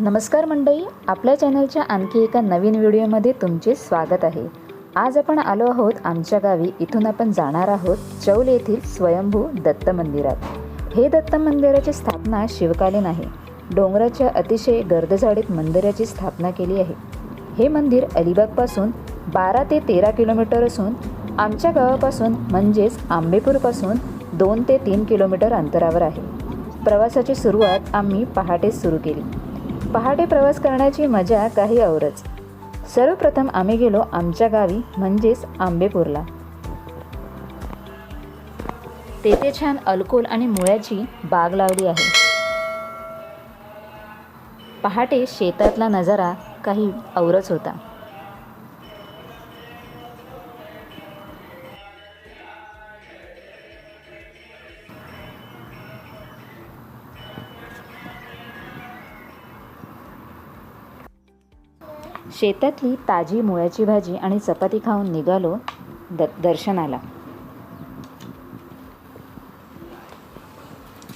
नमस्कार मंडळी आपल्या चॅनलच्या आणखी एका नवीन व्हिडिओमध्ये तुमचे स्वागत आहे. आज आपण आलो आहोत आमच्या गावी इथून आपण जाणार आहोत चौल येथील स्वयंभू दत्त मंदिरात. हे दत्त मंदिराची स्थापना शिवकालीन आहे. डोंगराच्या अतिशय गर्दझाडीत मंदिराची स्थापना केली आहे. हे मंदिर अलिबागपासून बारा ते तेरा किलोमीटर असून आमच्या गावापासून म्हणजेच आंबेपूरपासून दोन ते तीन किलोमीटर अंतरावर आहे. प्रवासाची सुरुवात आम्ही पहाटेच सुरू केली. पहाटे प्रवास करण्याची मजा काही औरच. सर्वप्रथम आम्ही गेलो आमच्या गावी म्हणजेच आंबेपूरला. तेथे छान अल्कोल आणि मुळ्याची बाग लावली आहे. पहाटे शेतातला नजारा काही औरच होता. शेतातली ताजी मुळ्याची भाजी आणि चपाती खाऊन निघालो द दर्शनाला.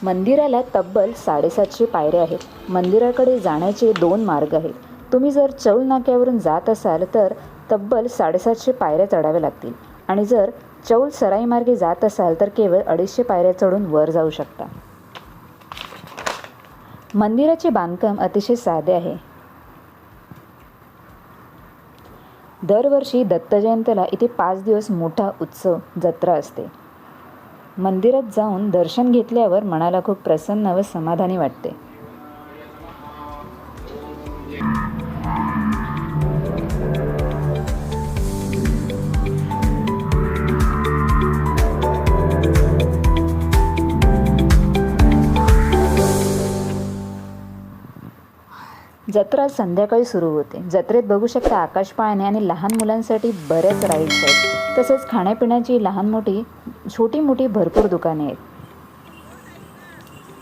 मंदिराला तब्बल साडेसातशे पायऱ्या आहेत. मंदिराकडे जाण्याचे दोन मार्ग आहेत. तुम्ही जर चौल नाक्यावरून जात असाल तर तब्बल साडेसातशे पायऱ्या चढाव्या लागतील. आणि जर चौल सराई मार्गे जात असाल तर केवळ अडीचशे पायऱ्या चढून वर जाऊ शकता. मंदिराचे बांधकाम अतिशय साधे आहे. दरवर्षी दत्तजयंतीला इथे पाच दिवस मोठा उत्सव जत्रा असते. मंदिरात जाऊन दर्शन घेतल्यावर मनाला खूप प्रसन्न व समाधानी वाटते. जत्रा संध्याकाळी सुरू होते. जत्रेत बघू शकता आकाश पाळणे आणि लहान मुलांसाठी बऱ्याच राईड्स आहेत. तसेच खाण्यापिण्याची लहान मोठी छोटी मोठी भरपूर दुकाने आहेत.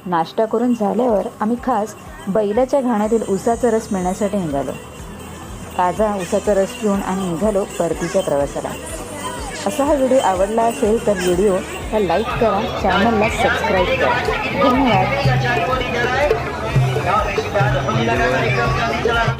नाश्ता करून झाल्यावर आम्ही खास बैलाच्या घाण्यातील उसाचा रस मिळण्यासाठी निघालो. ताजा उसाचा रस पिऊन आणि निघालो परतीच्या प्रवासाला. असा हा व्हिडिओ आवडला असेल तर व्हिडिओला लाईक करा चॅनलला सबस्क्राईब करा. धन्यवाद. silakan mereka kami telah